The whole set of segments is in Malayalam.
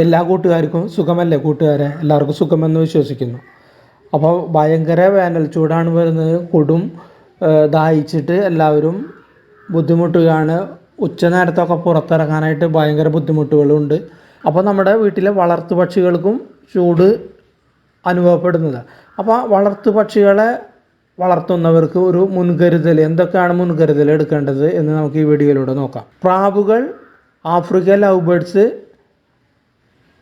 എല്ലാ കൂട്ടുകാർക്കും സുഖമല്ലേ കൂട്ടുകാരെ? എല്ലാവർക്കും സുഖമെന്ന് വിശ്വസിക്കുന്നു. അപ്പോൾ ഭയങ്കര വേനൽ ചൂടാണ് വരുന്നത്. കൊടും ദാഹിച്ചിട്ട് എല്ലാവരും ബുദ്ധിമുട്ടുകയാണ്. ഉച്ച നേരത്തൊക്കെ പുറത്തിറങ്ങാനായിട്ട് ഭയങ്കര ബുദ്ധിമുട്ടുകളുണ്ട്. അപ്പോൾ നമ്മുടെ വീട്ടിലെ വളർത്തു പക്ഷികൾക്കും ചൂട് അനുഭവപ്പെടുന്നത്. അപ്പോൾ വളർത്തു പക്ഷികളെ വളർത്തുന്നവർക്ക് ഒരു മുൻകരുതൽ എന്തൊക്കെയാണ് മുൻകരുതൽ എടുക്കേണ്ടത് എന്ന് നമുക്ക് ഈ വീഡിയോയിലൂടെ നോക്കാം. പ്രാവുകൾ ആഫ്രിക്കൻ ലവ് ബേഡ്സ്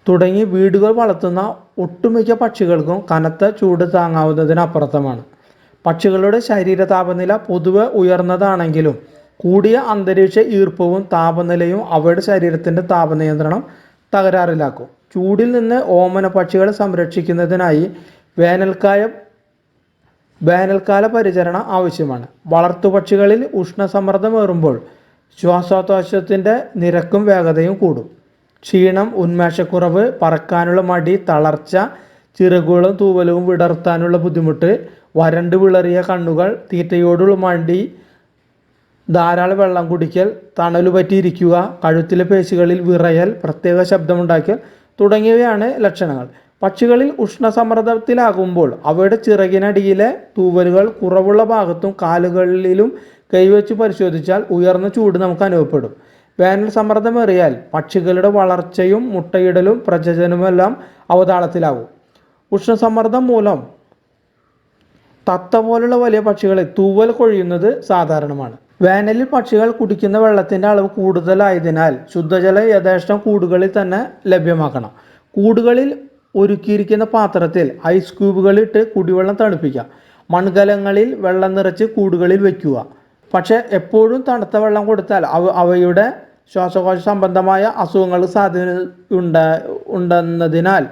തുടങ്ങി വീടുകൾ വളർത്തുന്ന ഒട്ടുമിക്ക പക്ഷികൾക്കും കനത്ത ചൂട് താങ്ങാവുന്നതിനപ്പുറത്തുമാണ് പക്ഷികളുടെ ശരീര താപനില പൊതുവെ ഉയർന്നതാണെങ്കിലും കൂടിയ അന്തരീക്ഷ ഈർപ്പവും താപനിലയും അവയുടെ ശരീരത്തിന്റെ താപനിയന്ത്രണം തകരാറിലാക്കും. ചൂടിൽ നിന്ന് ഓമന പക്ഷികളെ സംരക്ഷിക്കുന്നതിനായി വേനൽക്കാലം വേനൽക്കാല പരിചരണം ആവശ്യമാണ്. വളർത്തുപക്ഷികളിൽ ഉഷ്ണസമ്മർദ്ദമേറുമ്പോൾ ശ്വാസോച്ഛ്വാസത്തിന്റെ നിരക്കും വേഗതയും കൂടും. ക്ഷീണം ഉന്മേഷക്കുറവ് പറക്കാനുള്ള മടി തളർച്ച ചിറകുകളും തൂവലവും വിടർത്താനുള്ള ബുദ്ധിമുട്ട് വരണ്ട് വിളറിയ കണ്ണുകൾ തീറ്റയോടുള്ള മടി ധാരാളം വെള്ളം കുടിക്കൽ തണലു പറ്റിയിരിക്കുക കഴുത്തിലെ പേശികളിൽ വിറയൽ പ്രത്യേക ശബ്ദമുണ്ടാക്കൽ തുടങ്ങിയവയാണ് ലക്ഷണങ്ങൾ. പക്ഷികളിൽ ഉഷ്ണസമ്മർദ്ദത്തിലാകുമ്പോൾ അവയുടെ ചിറകിനടിയിലെ തൂവലുകൾ കുറവുള്ള ഭാഗത്തും കാലുകളിലും കൈവച്ച് പരിശോധിച്ചാൽ ഉയർന്ന ചൂട് നമുക്ക് അനുഭവപ്പെടും. വേനൽ സമ്മർദ്ദമേറിയാൽ പക്ഷികളുടെ വളർച്ചയും മുട്ടയിടലും പ്രജനനവുമെല്ലാം അവതാളത്തിലാവും. ഉഷ്ണസമ്മർദ്ദം മൂലം തത്ത പോലുള്ള വലിയ പക്ഷികളെ തൂവൽ കൊഴിയുന്നത് സാധാരണമാണ്. വേനലിൽ പക്ഷികൾ കുടിക്കുന്ന വെള്ളത്തിന്റെ അളവ് കൂടുതലായതിനാൽ ശുദ്ധജല യഥേഷ്ടം കൂടുകളിൽ തന്നെ ലഭ്യമാക്കണം. കൂടുകളിൽ ഒരുക്കിയിരിക്കുന്ന പാത്രത്തിൽ ഐസ് ക്യൂബുകളിട്ട് കുടിവെള്ളം തണുപ്പിക്കുക. മൺകലങ്ങളിൽ വെള്ളം നിറച്ച് കൂടുകളിൽ വയ്ക്കുക പക്ഷേ എപ്പോഴും തണുത്ത വെള്ളം കൊടുത്താൽ അവ അവയുടെ ശ്വാസകോശ സംബന്ധമായ അസുഖങ്ങൾ സാധ്യത ഉണ്ട ഉണ്ടെന്നതിനാൽ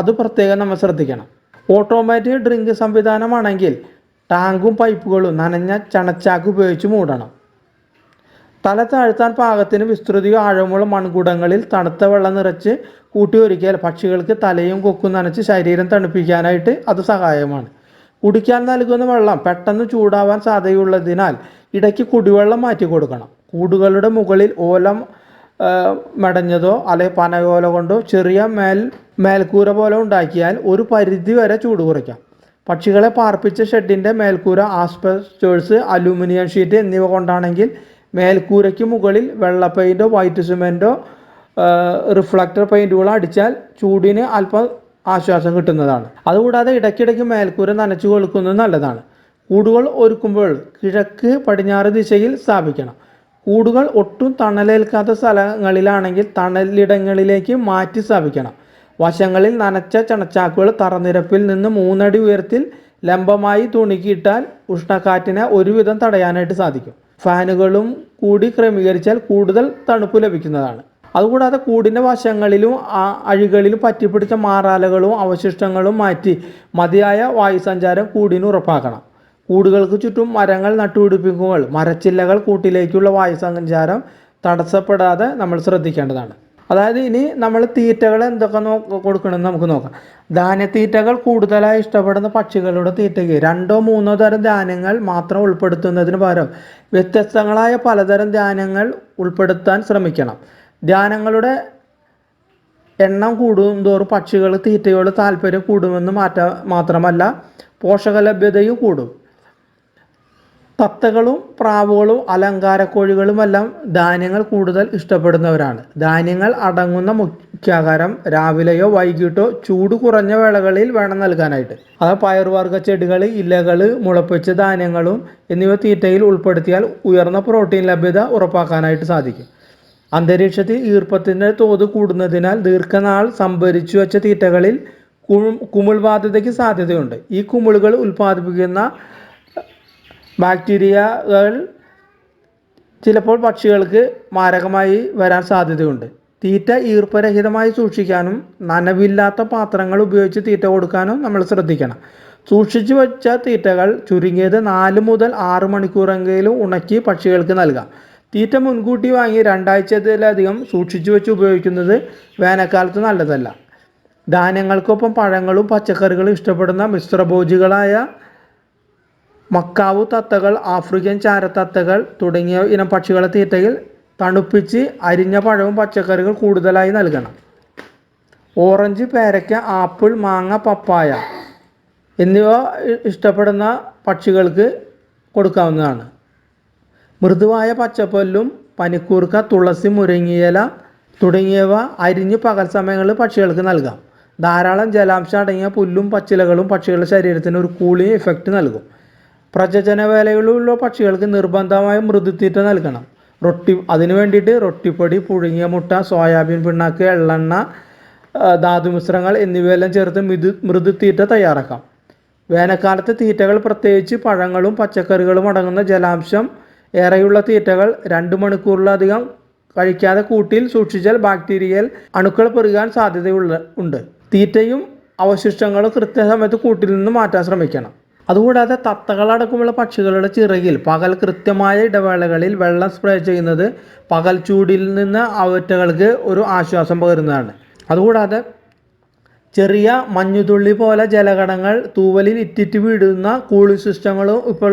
അത് പ്രത്യേകം നമ്മൾ ശ്രദ്ധിക്കണം. ഓട്ടോമാറ്റിക് ഡ്രിങ്ക് സംവിധാനമാണെങ്കിൽ ടാങ്കും പൈപ്പുകളും നനഞ്ഞ ചണച്ചാക്ക് ഉപയോഗിച്ച് മൂടണം. തല താഴ്ത്താൻ പാകത്തിന് വിസ്തൃതിയോ ആഴമുള്ള മൺകുടങ്ങളിൽ തണുത്ത വെള്ളം നിറച്ച് കൂട്ടി ഒരുക്കിയാൽ പക്ഷികൾക്ക് തലയും കൊക്കും നനച്ച് ശരീരം തണുപ്പിക്കാനായിട്ട് അത് സഹായമാണ്. കുടിക്കാൻ നൽകുന്ന വെള്ളം പെട്ടെന്ന് ചൂടാവാൻ സാധ്യതയുള്ളതിനാൽ ഇടയ്ക്ക് കുടിവെള്ളം മാറ്റി കൊടുക്കണം കൂടുകളുടെ മുകളിൽ ഓലം മടഞ്ഞതോ മെടഞ്ഞതോ പനകോല കൊണ്ടോ ചെറിയ മേൽ മേൽക്കൂര പോലെ ഉണ്ടാക്കിയാൽ ഒരു പരിധി വരെ ചൂട് കുറയ്ക്കാം. പക്ഷികളെ പാർപ്പിച്ച ഷെഡിന്റെ മേൽക്കൂര ആസ്പെസ്റ്റേഴ്സ് അലൂമിനിയം ഷീറ്റ് എന്നിവ കൊണ്ടാണെങ്കിൽ മേൽക്കൂരയ്ക്ക് മുകളിൽ വെള്ള പെയിന്റോ വൈറ്റ് സിമെന്റോ റിഫ്ലക്ടർ പെയിന്റുകളോ അടിച്ചാൽ ചൂടിന് അല്പം ആശ്വാസം കിട്ടുന്നതാണ്. അതുകൂടാതെ ഇടയ്ക്കിടയ്ക്ക് മേൽക്കൂര നനച്ചു കൊടുക്കുന്നത് നല്ലതാണ്. കൂടുകൾ ഒരുക്കുമ്പോൾ കിഴക്ക് പടിഞ്ഞാറ് ദിശയിൽ സ്ഥാപിക്കണം. കൂടുകൾ ഒട്ടും തണലേൽക്കാത്ത സ്ഥലങ്ങളിലാണെങ്കിൽ തണലിടങ്ങളിലേക്ക് മാറ്റി സ്ഥാപിക്കണം. വശങ്ങളിൽ നനച്ച ചണച്ചാക്കുകൾ തറനിരപ്പിൽ നിന്ന് മൂന്നടി ഉയരത്തിൽ ലംബമായി തുണിക്കിയിട്ടാൽ ഉഷ്ണക്കാറ്റിനെ ഒരുവിധം തടയാനായിട്ട് സാധിക്കും. ഫാനുകളും കൂടി ക്രമീകരിച്ചാൽ കൂടുതൽ തണുപ്പ് ലഭിക്കുന്നതാണ്. അതുകൂടാതെ കൂടിന്റെ വശങ്ങളിലും അഴികളിലും പറ്റിപ്പിടിച്ച മാറാലകളും അവശിഷ്ടങ്ങളും മാറ്റി മതിയായ വായുസഞ്ചാരം കൂടിന് ഉറപ്പാക്കണം. കൂടുകൾക്ക് ചുറ്റും മരങ്ങൾ നട്ടുപിടിപ്പിക്കുമ്പോൾ മരച്ചില്ലകൾ കൂട്ടിലേക്കുള്ള വായു സഞ്ചാരം തടസ്സപ്പെടാതെ നമ്മൾ ശ്രദ്ധിക്കേണ്ടതാണ്. അതായത് ഇനി നമ്മൾ തീറ്റകൾ എന്തൊക്കെ നോ കൊടുക്കണമെന്ന് നമുക്ക് നോക്കാം. ധാന്യത്തീറ്റകൾ കൂടുതലായി ഇഷ്ടപ്പെടുന്ന പക്ഷികളുടെ തീറ്റയ്ക്ക് രണ്ടോ മൂന്നോ തരം ധാന്യങ്ങൾ മാത്രം ഉൾപ്പെടുത്തുന്നതിന് പകരം വ്യത്യസ്തങ്ങളായ പലതരം ധാന്യങ്ങൾ ഉൾപ്പെടുത്താൻ ശ്രമിക്കണം. ധാന്യങ്ങളുടെ എണ്ണം കൂടുന്തോറും പക്ഷികൾ തീറ്റയോട് താല്പര്യം കൂടുമെന്ന് മാറ്റ മാത്രമല്ല പോഷകലഭ്യതയും കൂടും. തത്തകളും പ്രാവുകളും അലങ്കാരക്കോഴികളുമെല്ലാം ധാന്യങ്ങൾ കൂടുതൽ ഇഷ്ടപ്പെടുന്നവരാണ്. ധാന്യങ്ങൾ അടങ്ങുന്ന മുഖ്യാഹാരം രാവിലെയോ വൈകിട്ടോ ചൂട് കുറഞ്ഞ വേളകളിൽ വേണം നൽകാനായിട്ട്. അത് പയറുവർഗ ചെടികൾ ഇലകൾ മുളപ്പിച്ച ധാന്യങ്ങളും എന്നിവ തീറ്റയിൽ ഉൾപ്പെടുത്തിയാൽ ഉയർന്ന പ്രോട്ടീൻ ലഭ്യത ഉറപ്പാക്കാനായിട്ട് സാധിക്കും. അന്തരീക്ഷത്തിൽ ഈർപ്പത്തിന്റെ തോത് കൂടുന്നതിനാൽ ദീർഘനാൾ സംഭരിച്ചു വെച്ച തീറ്റകളിൽ കുമിൾ ബാധ്യതയ്ക്ക് സാധ്യതയുണ്ട്. ഈ കുമിളുകൾ ഉൽപ്പാദിപ്പിക്കുന്ന ബാക്ടീരിയകൾ ചിലപ്പോൾ പക്ഷികൾക്ക് മാരകമായി വരാൻ സാധ്യതയുണ്ട്. തീറ്റ ഈർപ്പരഹിതമായി സൂക്ഷിക്കാനും നനവില്ലാത്ത പാത്രങ്ങൾ ഉപയോഗിച്ച് തീറ്റ കൊടുക്കാനും നമ്മൾ ശ്രദ്ധിക്കണം. സൂക്ഷിച്ചു വെച്ച തീറ്റകൾ ചുരുങ്ങിയത് നാല് മുതൽ ആറ് മണിക്കൂറെങ്കിലും ഉണക്കി പക്ഷികൾക്ക് നൽകാം. തീറ്റ മുൻകൂട്ടി വാങ്ങി രണ്ടാഴ്ചത്തിലധികം സൂക്ഷിച്ചു വെച്ച് ഉപയോഗിക്കുന്നത് വേനൽക്കാലത്ത് നല്ലതല്ല. ധാന്യങ്ങൾക്കൊപ്പം പഴങ്ങളും പച്ചക്കറികളും ഇഷ്ടപ്പെടുന്ന മിശ്രഭോജികളായ മക്കാവു തത്തകൾ ആഫ്രിക്കൻ ചാരത്തത്തകൾ തുടങ്ങിയ ഇനം പക്ഷികളെ തീറ്റയിൽ തണുപ്പിച്ച് അരിഞ്ഞ പഴവും പച്ചക്കറികൾ കൂടുതലായി നൽകണം. ഓറഞ്ച് പേരയ്ക്ക ആപ്പിൾ മാങ്ങ പപ്പായ എന്നിവ ഇഷ്ടപ്പെടുന്ന പക്ഷികൾക്ക് കൊടുക്കാവുന്നതാണ്. മൃദുവായ പച്ചപ്പുല്ലും പനിക്കൂർക്ക തുളസി മുരിങ്ങയില തുടങ്ങിയവ അരിഞ്ഞ് പകൽ സമയങ്ങളിൽ പക്ഷികൾക്ക് നൽകാം. ധാരാളം ജലാംശം അടങ്ങിയ പുല്ലും പച്ചിലകളും പക്ഷികളുടെ ശരീരത്തിന് ഒരു കൂളിംഗ് ഇഫക്റ്റ് നൽകും. പ്രജനന വേലകളിലുള്ള പക്ഷികൾക്ക് നിർബന്ധമായ മൃദുത്തീറ്റ നൽകണം. റൊട്ടി അതിന് വേണ്ടിയിട്ട് റൊട്ടിപ്പൊടി പുഴുങ്ങിയ മുട്ട സോയാബീൻ പിണ്ണാക്ക് എള്ളെണ്ണ ധാതു ധാതുമിശ്രങ്ങൾ എന്നിവയെല്ലാം ചേർത്ത് മൃദു മൃദുത്തീറ്റ തയ്യാറാക്കാം. വേനൽക്കാലത്ത് തീറ്റകൾ പ്രത്യേകിച്ച് പഴങ്ങളും പച്ചക്കറികളും അടങ്ങുന്ന ജലാംശം ഏറെയുള്ള തീറ്റകൾ രണ്ട് മണിക്കൂറിലധികം കഴിക്കാതെ കൂട്ടിൽ സൂക്ഷിച്ചാൽ ബാക്ടീരിയൽ അണുക്കൾ പെരുകാൻ സാധ്യതയുള്ള ഉണ്ട്. തീറ്റയും അവശിഷ്ടങ്ങളും കൃത്യസമയത്ത് കൂട്ടിൽ നിന്ന് മാറ്റാൻ ശ്രമിക്കണം. അതുകൂടാതെ തത്തകളടക്കമുള്ള പക്ഷികളുടെ ചിറകിൽ പകൽ കൃത്യമായ ഇടവേളകളിൽ വെള്ളം സ്പ്രേ ചെയ്യുന്നത് പകൽ ചൂടിൽ നിന്ന് അവറ്റകൾക്ക് ഒരു ആശ്വാസം പകരുന്നതാണ്. അതുകൂടാതെ ചെറിയ മഞ്ഞുതുള്ളി പോലെ ജലഘടങ്ങൾ തൂവലിൽ ഇറ്റിറ്റ് വീഴുന്ന കൂളിംഗ് സിസ്റ്റങ്ങളും ഇപ്പോൾ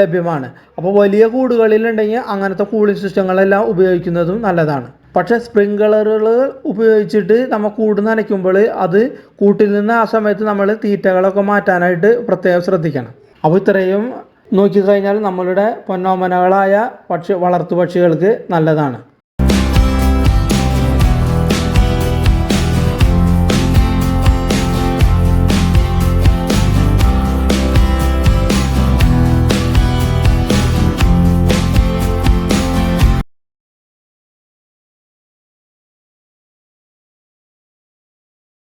ലഭ്യമാണ്. അപ്പോൾ വലിയ കൂടുകളിലുണ്ടെങ്കിൽ അങ്ങനത്തെ കൂളിംഗ് സിസ്റ്റങ്ങളെല്ലാം ഉപയോഗിക്കുന്നതും നല്ലതാണ്. പക്ഷേ സ്പ്രിങ്കളറുകൾ ഉപയോഗിച്ചിട്ട് നമ്മൾ കൂട് നനയ്ക്കുമ്പോൾ അത് കൂട്ടിൽ നിന്ന് ആ സമയത്ത് നമ്മൾ തീറ്റകളൊക്കെ മാറ്റാനായിട്ട് പ്രത്യേകം ശ്രദ്ധിക്കണം. അപ്പോൾ ഇത്രയും നോക്കിക്കഴിഞ്ഞാൽ നമ്മളുടെ പൊന്നോമനകളായ പക്ഷി വളർത്തു പക്ഷികൾക്ക് നല്ലതാണ്.